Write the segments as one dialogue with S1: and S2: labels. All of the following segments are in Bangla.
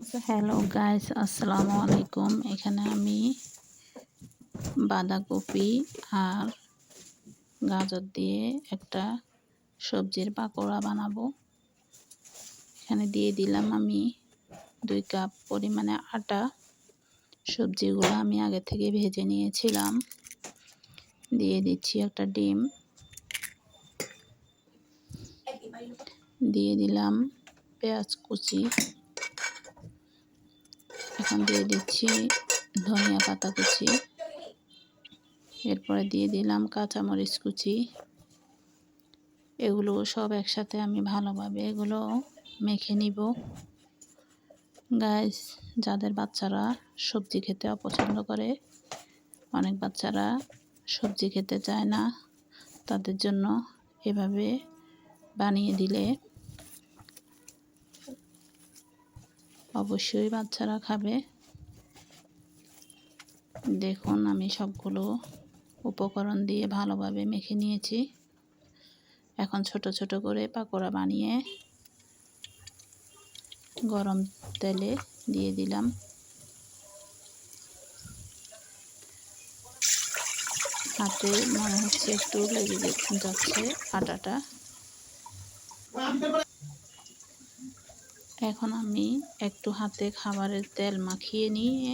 S1: হ্যালো গাইস আসসালামু আলাইকুম এখানে আমি বাঁধাকপি আর গাজর দিয়ে একটা সবজির পাকোড়া বানাবো। এখানে দিয়ে দিলাম আমি দুই কাপ পরিমাণে আটা। সবজিগুলো আমি আগে থেকে ভেজে নিয়েছিলাম। দিয়ে দিচ্ছি একটা ডিম। দিয়ে দিলাম পেঁয়াজ কুচি। এখন দিয়ে দিচ্ছি ধনিয়া পাতা কুচি। এরপরে দিয়ে দিলাম কাঁচামরিচ কুচি। এগুলো সব একসাথে আমি ভালোভাবে এগুলো মেখে নিব। গাছ যাদের বাচ্চারা সবজি খেতে অপছন্দ করে, অনেক বাচ্চারা সবজি খেতে চায় না, তাদের জন্য এভাবে বানিয়ে দিলে অবশ্যই বাচ্চারা খাবে। দেখুন, আমি সবগুলো উপকরণ দিয়ে ভালোভাবে মেখে নিয়েছি। এখন ছোট ছোট করে পাকোড়া বানিয়ে গরম তেলে দিয়ে দিলাম। হাতে মনে হচ্ছে একটু লেগে যাচ্ছে আটাটা। এখন আমি একটু হাতে খাবারের তেল মাখিয়ে নিয়ে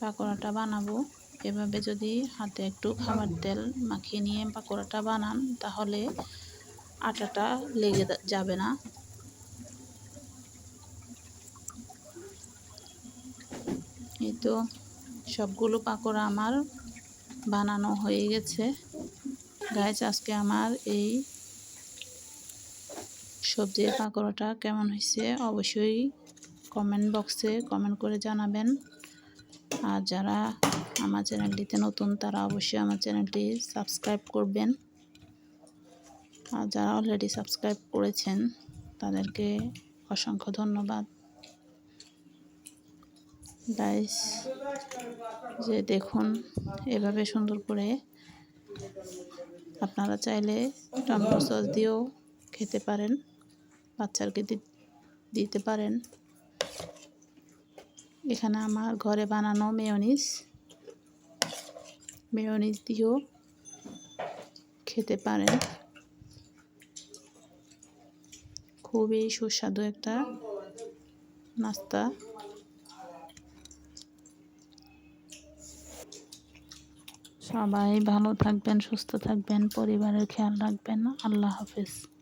S1: পাকোড়াটা বানাবো। এভাবে যদি হাতে একটু খাবার তেল মাখিয়ে নিয়ে পাকোড়াটা বানান, তাহলে আটাটা লেগে যাবে না। এই তো সবগুলো পাকোড়া আমার বানানো হয়ে গেছে। গাছ আজকে আমার এই সবজির পাকোড়াটা কেমন হয়েছে অবশ্যই কমেন্ট বক্সে কমেন্ট করে জানাবেন। আর যারা আমার চ্যানেলটিতে নতুন, তারা অবশ্যই আমার চ্যানেলটি সাবস্ক্রাইব করবেন। আর যারা অলরেডি সাবস্ক্রাইব করেছেন, তাদেরকে অসংখ্য ধন্যবাদ। গাইস যে দেখুন, এভাবে সুন্দর করে আপনারা চাইলে টমেটো সস দিয়েও খেতে পারেন। বাচ্চাকে দিতে পারেন। এখানে আমার ঘরে বানানো মেয়নিস মেয়নিস দিয়েও খেতে পারেন। খুবই সুস্বাদু একটা নাস্তা। সবাই ভালো থাকবেন, সুস্থ থাকবেন, পরিবারের খেয়াল রাখবেন। আল্লাহ হাফিজ।